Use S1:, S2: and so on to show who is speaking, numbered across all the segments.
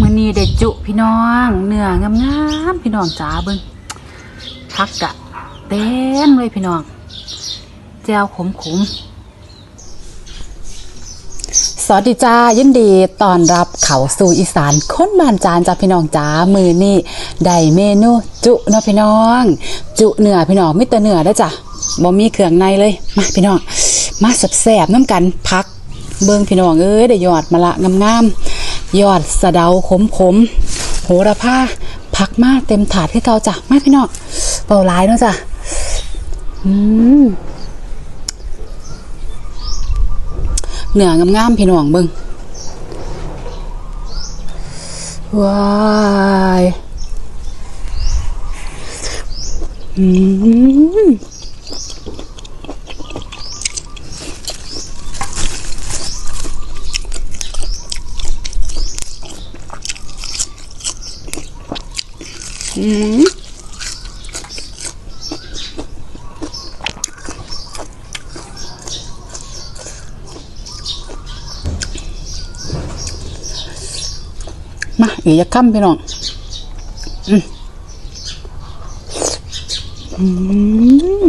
S1: มื้อนี้ได้จุพี่น้องเนื้องามๆพี่น้องจ๋าเบิ่งพักกะเต็มเลยพี่น้องแจวขมๆสวัสดีจ้ายินดีต้อนรับเขาสู่อีสานค้นบานจานจ้าพี่น้องจ้ามือนี่ได้เมนูจุเนาะพี่น้อง จุเนื้อพี่น้องไม่แต่เนื้อแล้วจ้ะบ่มีเครื่องในเลยมาพี่น้องมาแซ่บๆน้ำกันพัก เบิ่งพี่น้องเอ้ยได้ยอดมะละงามๆ ยอดสะเดาขมๆโหระพาผักมากเต็มถาดให้เกาจ้ะมาพี่น้องเป่าหลายเนาะจ้ะอืมเนื้องามๆพี่น้องเบิงว้ายอืม มมาอีกจะค้ำพี่น้องอืมอืม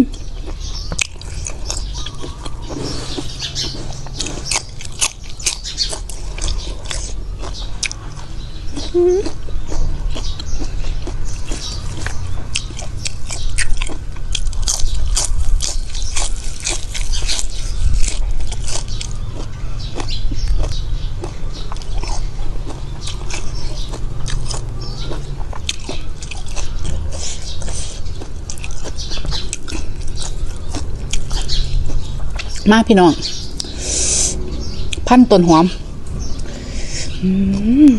S1: มาพี่น้อง พันต้นหอมอืม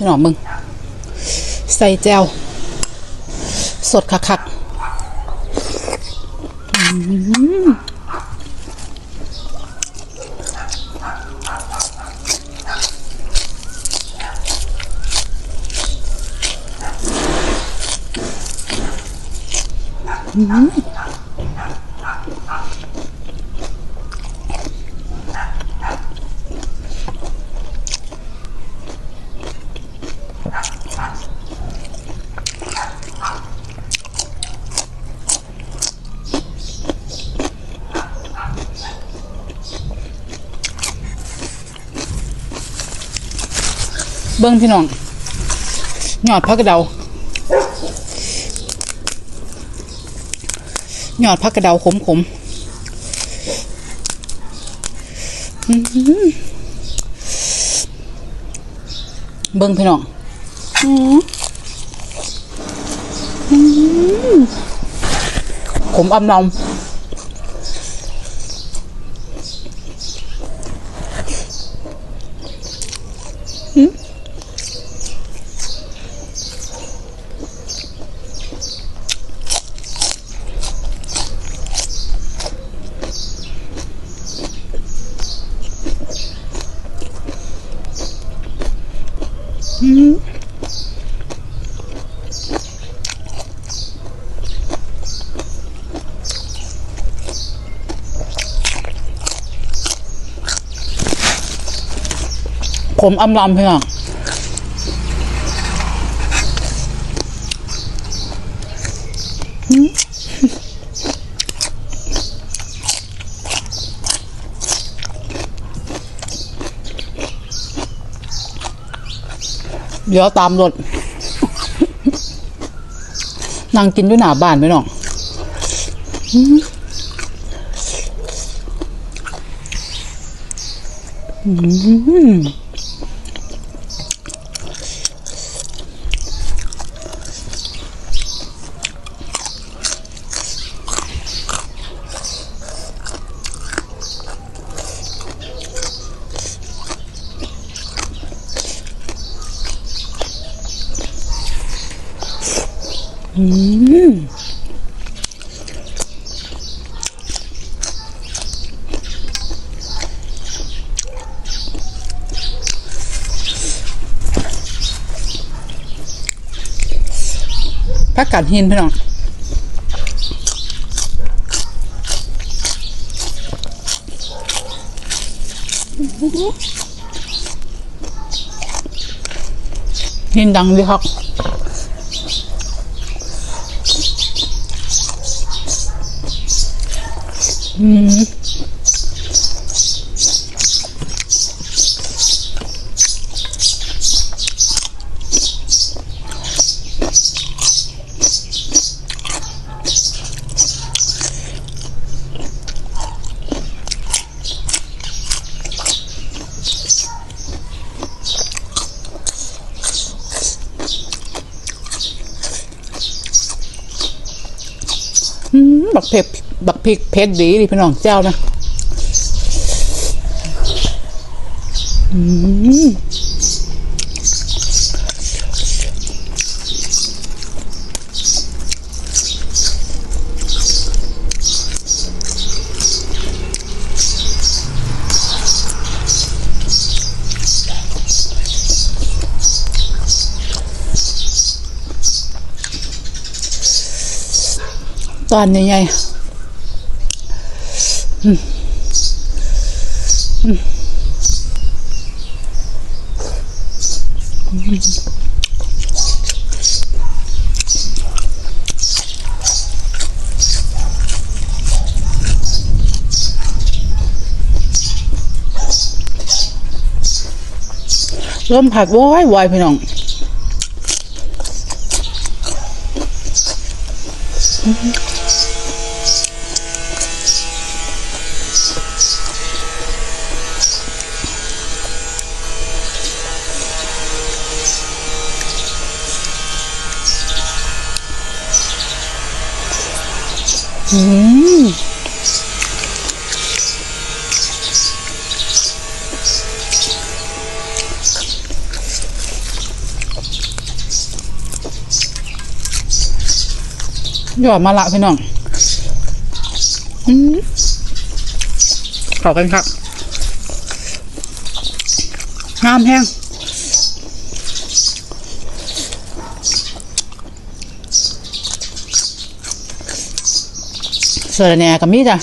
S1: พี่น้องมึง ใส่แจวสดคักๆอืม เบิ้งพี่น้องหยอดพักกระเดาหยอดพักกระเดาขมขมๆอื้อหือเบิ้งพี่น้องอื้ออื้อขมอำ ผมอำลำพี่น้องหืม เดี๋ยวตามรถนั่งกินด้วยหน้าบ้านไหมน้องอืม อ ผักกาดหินพี่น้องหินดังดีครับ อืม บักเผ็ด บักพริกเผ็ดดีดิพี่น้องเจ้านะอืมตอนใหญ่ๆอืมอืม ลมผัดว้อยว้อยพี่น้องอืม ยอดมาละพี่น้องอืมขอกันครับงามแห้ง เสือแหน่กับมีจ้ะ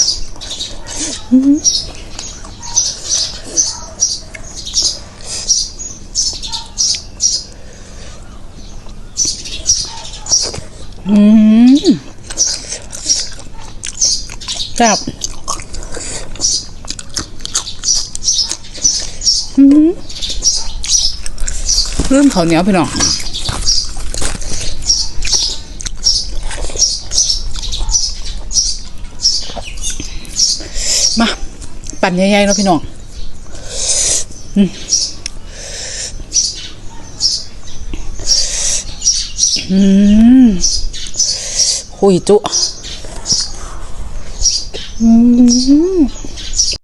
S1: อืมแซ่บอืมเริ่มข้าเหนียวพี่น้อง มาปั่นใหญ่ๆเนาะพี่น้องอืมคุยจุอืม